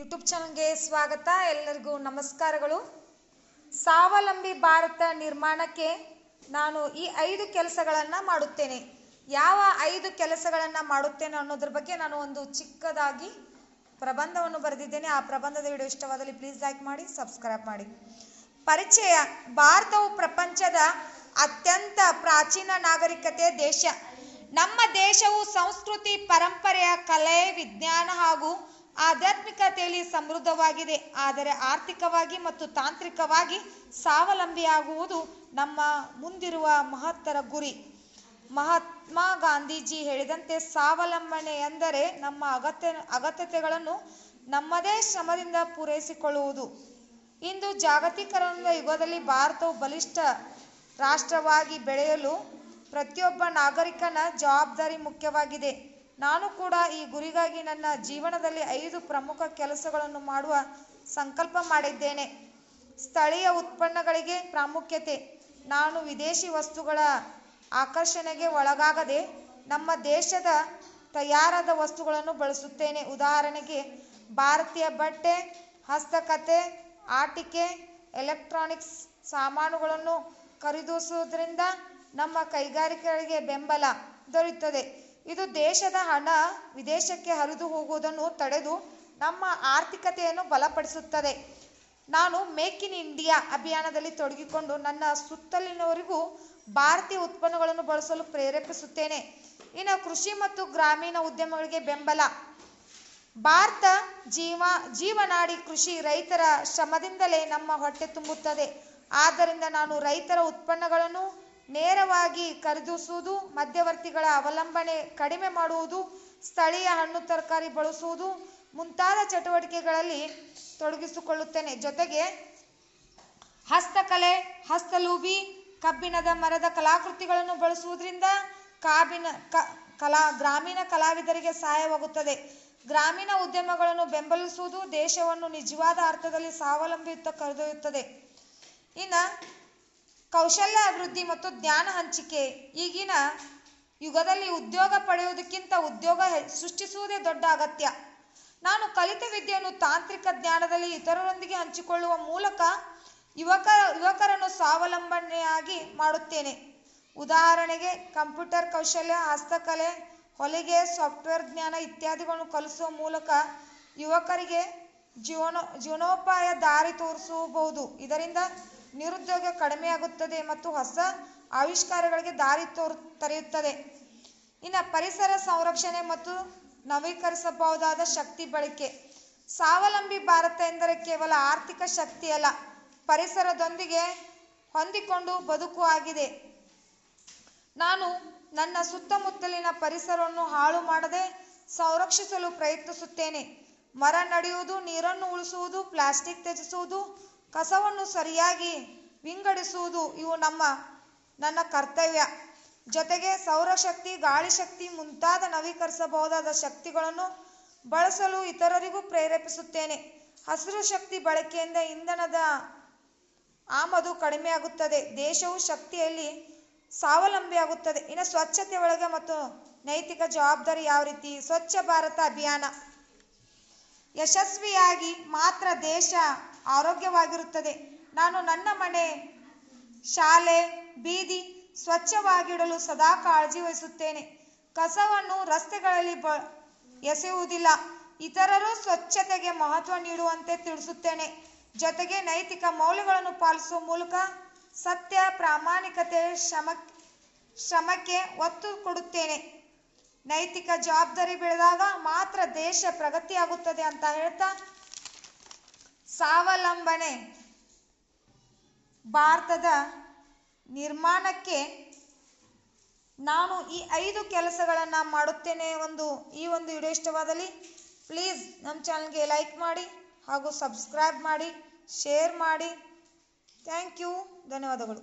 YouTube ಚಾನಲ್ಗೆ ಸ್ವಾಗತ. ಎಲ್ಲರಿಗೂ ನಮಸ್ಕಾರಗಳು. ಸ್ವಾವಲಂಬಿ ಭಾರತ ನಿರ್ಮಾಣಕ್ಕೆ ನಾನು ಈ ಐದು ಕೆಲಸಗಳನ್ನು ಮಾಡುತ್ತೇನೆ. ಯಾವ ಐದು ಕೆಲಸಗಳನ್ನು ಮಾಡುತ್ತೇನೆ ಅನ್ನೋದ್ರ ಬಗ್ಗೆ ನಾನು ಒಂದು ಚಿಕ್ಕದಾಗಿ ಪ್ರಬಂಧವನ್ನು ಬರೆದಿದ್ದೇನೆ. ಆ ಪ್ರಬಂಧದ ವಿಡಿಯೋ ಇಷ್ಟವಾದಲ್ಲಿ ಪ್ಲೀಸ್ ಲೈಕ್ ಮಾಡಿ, ಸಬ್ಸ್ಕ್ರೈಬ್ ಮಾಡಿ. ಪರಿಚಯ. ಭಾರತವು ಪ್ರಪಂಚದ ಅತ್ಯಂತ ಪ್ರಾಚೀನ ನಾಗರಿಕತೆ ದೇಶ. ನಮ್ಮ ದೇಶವು ಸಂಸ್ಕೃತಿ, ಪರಂಪರೆಯ ಕಲೆ, ವಿಜ್ಞಾನ ಹಾಗೂ ಆಧ್ಯಾತ್ಮಿಕತೆಯಲ್ಲಿ ಸಮೃದ್ಧವಾಗಿದೆ, ಆದರೆ ಆರ್ಥಿಕವಾಗಿ ಮತ್ತು ತಾಂತ್ರಿಕವಾಗಿ ಸ್ವಾವಲಂಬಿಯಾಗುವುದು ನಮ್ಮ ಮುಂದಿರುವ ಮಹತ್ತರ ಗುರಿ. ಮಹಾತ್ಮ ಗಾಂಧೀಜಿ ಹೇಳಿದಂತೆ ಸ್ವಾವಲಂಬನೆ ಎಂದರೆ ನಮ್ಮ ಅಗತ್ಯ, ಅಗತ್ಯತೆಗಳನ್ನು ನಮ್ಮದೇ ಶ್ರಮದಿಂದ ಪೂರೈಸಿಕೊಳ್ಳುವುದು. ಇಂದು ಜಾಗತೀಕರಣದ ಯುಗದಲ್ಲಿ ಭಾರತವು ಬಲಿಷ್ಠ ರಾಷ್ಟ್ರವಾಗಿ ಬೆಳೆಯಲು ಪ್ರತಿಯೊಬ್ಬ ನಾಗರಿಕನ ಜವಾಬ್ದಾರಿ ಮುಖ್ಯವಾಗಿದೆ. ನಾನು ಕೂಡ ಈ ಗುರಿಗಾಗಿ ನನ್ನ ಜೀವನದಲ್ಲಿ ಐದು ಪ್ರಮುಖ ಕೆಲಸಗಳನ್ನು ಮಾಡುವ ಸಂಕಲ್ಪ ಮಾಡಿದ್ದೇನೆ. ಸ್ಥಳೀಯ ಉತ್ಪನ್ನಗಳಿಗೆ ಪ್ರಾಮುಖ್ಯತೆ, ನಾನು ವಿದೇಶಿ ವಸ್ತುಗಳ ಆಕರ್ಷಣೆಗೆ ಒಳಗಾಗದೆ ನಮ್ಮ ದೇಶದ ತಯಾರಾದ ವಸ್ತುಗಳನ್ನು ಬಳಸುತ್ತೇನೆ. ಉದಾಹರಣೆಗೆ, ಭಾರತೀಯ ಬಟ್ಟೆ, ಹಸ್ತಕತೆ, ಆಟಿಕೆ, ಎಲೆಕ್ಟ್ರಾನಿಕ್ಸ್ ಸಾಮಾನುಗಳನ್ನು ಖರೀದಿಸುವುದರಿಂದ ನಮ್ಮ ಕೈಗಾರಿಕೆಗಳಿಗೆ ಬೆಂಬಲ ದೊರೆಯುತ್ತದೆ. ಇದು ದೇಶದ ಹಣ ವಿದೇಶಕ್ಕೆ ಹರಿದು ಹೋಗುವುದನ್ನು ತಡೆದು ನಮ್ಮ ಆರ್ಥಿಕತೆಯನ್ನು ಬಲಪಡಿಸುತ್ತದೆ. ನಾನು ಮೇಕ್ ಇನ್ ಇಂಡಿಯಾ ಅಭಿಯಾನದಲ್ಲಿ ತೊಡಗಿಕೊಂಡು ನನ್ನ ಸುತ್ತಲಿನವರಿಗೂ ಭಾರತೀಯ ಉತ್ಪನ್ನಗಳನ್ನು ಬಳಸಲು ಪ್ರೇರೇಪಿಸುತ್ತೇನೆ. ಇನ್ನು ಕೃಷಿ ಮತ್ತು ಗ್ರಾಮೀಣ ಉದ್ಯಮಗಳಿಗೆ ಬೆಂಬಲ. ಭಾರತ ಜೀವ, ಜೀವನಾಡಿ ಕೃಷಿ ರೈತರ ಶ್ರಮದಿಂದಲೇ ನಮ್ಮ ಹೊಟ್ಟೆ ತುಂಬುತ್ತದೆ. ಆದ್ದರಿಂದ ನಾನು ರೈತರ ಉತ್ಪನ್ನಗಳನ್ನು ನೇರವಾಗಿ ಖರೀದಿಸುವುದು, ಮಧ್ಯವರ್ತಿಗಳ ಅವಲಂಬನೆ ಕಡಿಮೆ ಮಾಡುವುದು, ಸ್ಥಳೀಯ ಹಣ್ಣು ತರಕಾರಿ ಬಳಸುವುದು ಮುಂತಾದ ಚಟುವಟಿಕೆಗಳಲ್ಲಿ ತೊಡಗಿಸಿಕೊಳ್ಳುತ್ತೇನೆ. ಜೊತೆಗೆ ಹಸ್ತಕಲೆ, ಹಸ್ತಲೂಬಿ, ಕಬ್ಬಿಣದ ಮರದ ಕಲಾಕೃತಿಗಳನ್ನು ಬಳಸುವುದರಿಂದ ಕಾಬಿನ ಕ, ಕಲಾ, ಗ್ರಾಮೀಣ ಕಲಾವಿದರಿಗೆ ಸಹಾಯವಾಗುತ್ತದೆ. ಗ್ರಾಮೀಣ ಉದ್ಯಮಗಳನ್ನು ಬೆಂಬಲಿಸುವುದು ದೇಶವನ್ನು ನಿಜವಾದ ಅರ್ಥದಲ್ಲಿ ಸ್ವಾವಲಂಬಿಯುತ್ತ ಕರೆದೊಯ್ಯುತ್ತದೆ. ಇನ್ನು ಕೌಶಲ್ಯ, ಅಭಿವೃದ್ಧಿ ಮತ್ತು ಜ್ಞಾನ ಹಂಚಿಕೆ ಈಗಿನ ಯುಗದಲ್ಲಿ ಉದ್ಯೋಗ ಪಡೆಯುವುದಕ್ಕಿಂತ ಉದ್ಯೋಗ ಸೃಷ್ಟಿಸುವುದೇ ದೊಡ್ಡ ಅಗತ್ಯ. ನಾನು ಕಲಿತ ವಿದ್ಯೆಯನ್ನು ತಾಂತ್ರಿಕ ಜ್ಞಾನದಲ್ಲಿ ಇತರರೊಂದಿಗೆ ಹಂಚಿಕೊಳ್ಳುವ ಮೂಲಕ ಯುವಕ, ಯುವಕರನ್ನು ಸ್ವಾವಲಂಬನೆಯಾಗಿ ಮಾಡುತ್ತೇನೆ. ಉದಾಹರಣೆಗೆ, ಕಂಪ್ಯೂಟರ್ ಕೌಶಲ್ಯ, ಹಸ್ತಕಲೆ, ಹೊಲಿಗೆ, ಸಾಫ್ಟ್ವೇರ್ ಜ್ಞಾನ ಇತ್ಯಾದಿಗಳನ್ನು ಕಲಿಸುವ ಮೂಲಕ ಯುವಕರಿಗೆ ಜೀವನ, ಜೀವನೋಪಾಯ ದಾರಿ ತೋರಿಸಬಹುದು. ಇದರಿಂದ ನಿರುದ್ಯೋಗ ಕಡಿಮೆಯಾಗುತ್ತದೆ ಮತ್ತು ಹೊಸ ಆವಿಷ್ಕಾರಗಳಿಗೆ ದಾರಿ ತೋರು, ತೆರೆಯುತ್ತದೆ. ಇನ್ನು ಪರಿಸರ ಸಂರಕ್ಷಣೆ ಮತ್ತು ನವೀಕರಿಸಬಹುದಾದ ಶಕ್ತಿ ಬಳಕೆ. ಸ್ವಾವಲಂಬಿ ಭಾರತ ಎಂದರೆ ಕೇವಲ ಆರ್ಥಿಕ ಶಕ್ತಿಯಲ್ಲ ಪರಿಸರದೊಂದಿಗೆ ಹೊಂದಿಕೊಂಡು ಬದುಕು ಆಗಿದೆ. ನಾನು ನನ್ನ ಸುತ್ತಮುತ್ತಲಿನ ಪರಿಸರವನ್ನು ಹಾಳು ಮಾಡದೆ ಸಂರಕ್ಷಿಸಲು ಪ್ರಯತ್ನಿಸುತ್ತೇನೆ. ಮರ ನಡೆಯುವುದು, ನೀರನ್ನು ಉಳಿಸುವುದು, ಪ್ಲಾಸ್ಟಿಕ್ ತ್ಯಜಿಸುವುದು ಕಸವನ್ನು ಸರಿಯಾಗಿ ವಿಂಗಡಿಸುವುದು ಇವು ನಮ್ಮ, ನನ್ನ ಕರ್ತವ್ಯ. ಜೊತೆಗೆ ಸೌರಶಕ್ತಿ ಗಾಳಿ ಶಕ್ತಿ ಮುಂತಾದ ನವೀಕರಿಸಬಹುದಾದ ಶಕ್ತಿಗಳನ್ನು ಬಳಸಲು ಇತರರಿಗೂ ಪ್ರೇರೇಪಿಸುತ್ತೇನೆ. ಹಸಿರು ಶಕ್ತಿ ಬಳಕೆಯಿಂದ ಇಂಧನದ ಆಮದು ಕಡಿಮೆಯಾಗುತ್ತದೆ. ದೇಶವು ಶಕ್ತಿಯಲ್ಲಿ ಸ್ವಾವಲಂಬಿಯಾಗುತ್ತದೆ. ಇನ್ನು ಸ್ವಚ್ಛತೆ ಒಳಗೆ ಮತ್ತು ನೈತಿಕ ಜವಾಬ್ದಾರಿ ಯಾವ ರೀತಿ? ಸ್ವಚ್ಛ ಭಾರತ ಅಭಿಯಾನ. ಯಶಸ್ವಿಯಾಗಿ ಮಾತ್ರ ದೇಶ ಆರೋಗ್ಯವಾಗಿರುತ್ತದೆ. ನಾನು ನನ್ನ ಮನೆ, ಶಾಲೆ, ಬೀದಿ ಸ್ವಚ್ಛವಾಗಿಡಲು ಸದಾ ಕಾಳಜಿ ವಹಿಸುತ್ತೇನೆ. ಕಸವನ್ನು ರಸ್ತೆಗಳಲ್ಲಿ ಬ, ಎಸೆಯುವುದಿಲ್ಲ. ಇತರರು ಸ್ವಚ್ಛತೆಗೆ ಮಹತ್ವ ನೀಡುವಂತೆ ತಿಳಿಸುತ್ತೇನೆ. ಜೊತೆಗೆ ನೈತಿಕ ಮೌಲ್ಯಗಳನ್ನು ಪಾಲಿಸುವ ಮೂಲಕ ಸತ್ಯ, ಪ್ರಾಮಾಣಿಕತೆ, ಶ್ರಮ, ಶ್ರಮಕ್ಕೆ ಒತ್ತು ಕೊಡುತ್ತೇನೆ. ನೈತಿಕ ಜವಾಬ್ದಾರಿ ಬೆಳೆದಾಗ ಮಾತ್ರ ದೇಶ ಪ್ರಗತಿಯಾಗುತ್ತದೆ ಅಂತ ಹೇಳ್ತಾ ಸ್ವಾವಲಂಬನೆ. ಭಾರತದ ನಿರ್ಮಾಣಕ್ಕೆ ನಾನು ಈ ಐದು ಕೆಲಸಗಳನ್ನು ಮಾಡುತ್ತೇನೆ ಒಂದು, ಈ ಒಂದು ವಿಡಿಯೋ ಇಷ್ಟವಾದಲ್ಲಿ ಪ್ಲೀಸ್ ನಮ್ಮ ಚಾನಲ್ಗೆ ಲೈಕ್ ಮಾಡಿ ಹಾಗೂ ಸಬ್ಸ್ಕ್ರೈಬ್ ಮಾಡಿ ಶೇರ್ ಮಾಡಿ. ಥ್ಯಾಂಕ್ ಯು ಧನ್ಯವಾದಗಳು.